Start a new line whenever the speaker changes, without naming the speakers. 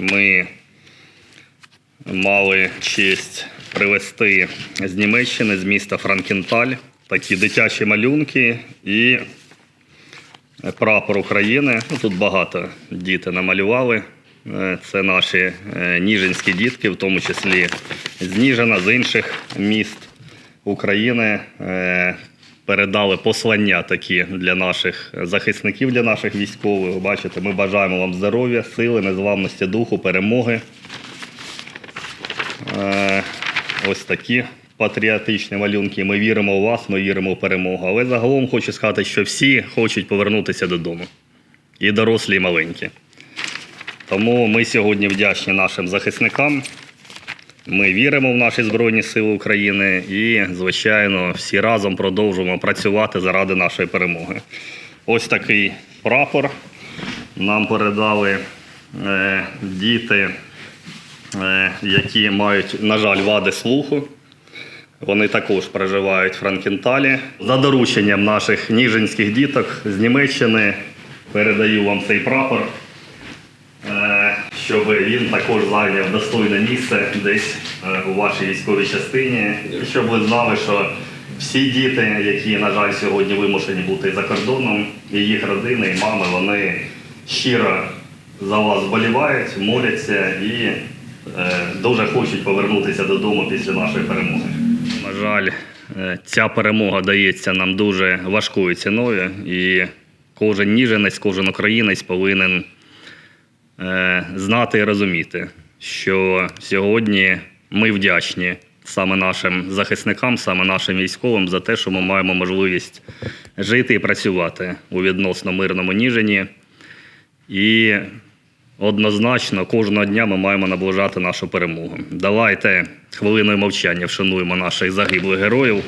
ми мали честь привезти з Німеччини, з міста Франкенталь, такі дитячі малюнки і прапор України. Ну, Тут багато діти намалювали. Е, Це наші е, ніжинські дітки, в тому числі з Ніжина, з інших міст України. Передали послання такі для наших захисників, для наших військових. Бачите, ми бажаємо вам здоров'я, сили, незламності духу, перемоги. Е, Ось такі патріотичні малюнки. Ми віримо у вас, ми віримо в перемогу. Але загалом хочу сказати, що всі хочуть повернутися додому. І дорослі, і маленькі. Тому ми сьогодні вдячні нашим захисникам. Ми віримо в наші Збройні Сили України і, звичайно, всі разом продовжуємо працювати заради нашої перемоги. Ось такий прапор нам передали е, діти, е, які мають, на жаль, вади слуху. Вони також проживають в Франкенталі. За дорученням наших ніжинських діток з Німеччини передаю вам цей прапор, щоб він також зайняв достойне місце десь е, у вашій військовій частині. І щоб ви знали, що всі діти, які, на жаль, сьогодні вимушені бути за кордоном, і їх родини, і мами, вони щиро за вас вболівають, моляться і е, дуже хочуть повернутися додому після нашої перемоги. На жаль, е, ця перемога дається нам дуже важкою ціною, і кожен ніженець, кожен українець повинен знати і розуміти, що сьогодні ми вдячні саме нашим захисникам, саме нашим військовим за те, що ми маємо можливість жити і працювати у відносно мирному Ніжині. І однозначно кожного дня ми маємо наближати нашу перемогу. Давайте хвилиною мовчання вшануємо наших загиблих героїв.